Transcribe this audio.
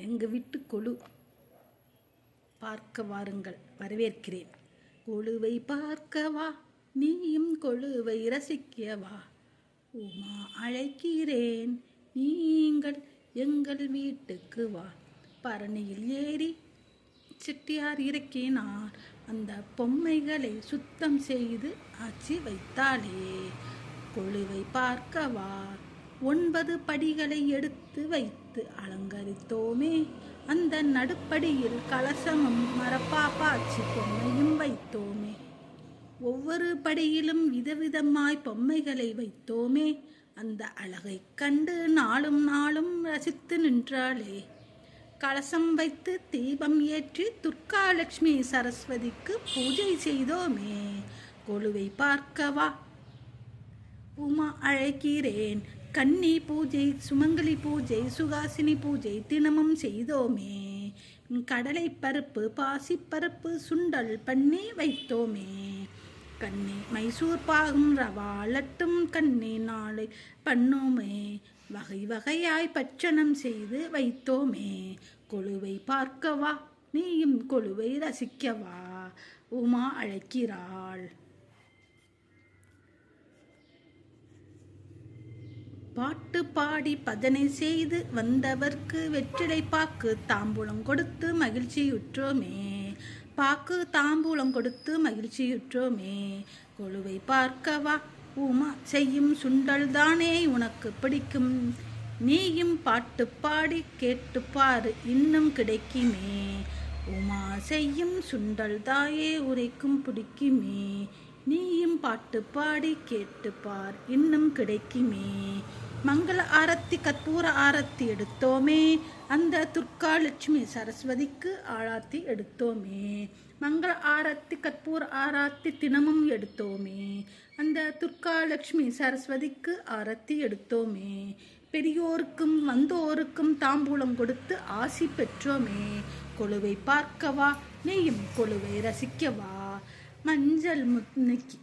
எங்கள் வீட்டு கொழு பார்க்க வாருங்கள் வரவேற்கிறேன். கொழுவை பார்க்கவா நீயும் கொழுவை ரசிக்கவா? உமா அழைக்கிறேன் நீங்கள் எங்கள் வீட்டுக்கு வா. பரணியில் ஏறி செட்டியார் இறக்கினார். அந்த பொம்மைகளை சுத்தம் செய்து ஆச்சி வைத்தாளே. கொழுவை பார்க்கவா ஒன்பது படிகளை எடுத்து வைத்து அலங்கரித்தோமே. அந்த நடுப்படியில் கலசமும் மரப்பாப்பாச்சி பொம்மையும் வைத்தோமே. ஒவ்வொரு படியிலும் விதவிதமாய் பொம்மைகளை வைத்தோமே. அந்த அழகைக் கண்டு நாளும் நாளும் ரசித்து நின்றாளே. கலசம் வைத்து தீபம் ஏற்றி துர்காலட்சுமி சரஸ்வதிக்கு பூஜை செய்தோமே. கொழுவை பார்க்கவா? உமா அழைக்கிறேன். கன்னி பூஜை சுமங்கலி பூஜை சுகாசினி பூஜை தினமும் செய்தோமே. கடலை பருப்பு பாசிப்பருப்பு சுண்டல் பண்ணி வைத்தோமே. கண்ணி மைசூர் பாகும் ரவா லட்டும் கண்ணி நாளை பண்ணோமே. வகை வகையாய் பச்சனம் செய்து வைத்தோமே. கொழுவை பார்க்கவா? நீயும் கொழுவை ரசிக்கவா? உமா அழைக்கிறாள். பாட்டு பாடி பதனை செய்து வந்தவர்க்கு வெற்றிலை பாக்கு தாம்பூலம் கொடுத்து மகிழ்ச்சியுற்றோமே. பாக்கு தாம்பூலம் கொடுத்து மகிழ்ச்சியுற்றோமே. கொழுவை பார்க்கவா? உமா செய்யும் சுண்டல் தானே உனக்கு பிடிக்கும். நீயும் பாட்டு பாடி கேட்டு பாரு இன்னும் கிடைக்குமே. உமா செய்யும் சுண்டல் தாயே உரைக்கும் பிடிக்குமே. நீயும் பாட்டு பாடி கேட்டு பார் இன்னும் கிடைக்குமே. மங்கள ஆரத்தி கற்பூர ஆரத்தி எடுத்தோமே. அந்த துர்காலட்சுமி சரஸ்வதிக்கு ஆராத்தி எடுத்தோமே. மங்கள ஆரத்தி கற்பூர ஆராத்தி தினமும் எடுத்தோமே. அந்த துர்காலட்சுமி சரஸ்வதிக்கு ஆரத்தி எடுத்தோமே. பெரியோருக்கும் வந்தோருக்கும் தாம்பூலம் கொடுத்து ஆசி பெற்றோமே. கொழுவை பார்க்கவா நீயும் கொழுவை ரசிக்கவா. മഞ്ചൽ മുന്നിക്ക്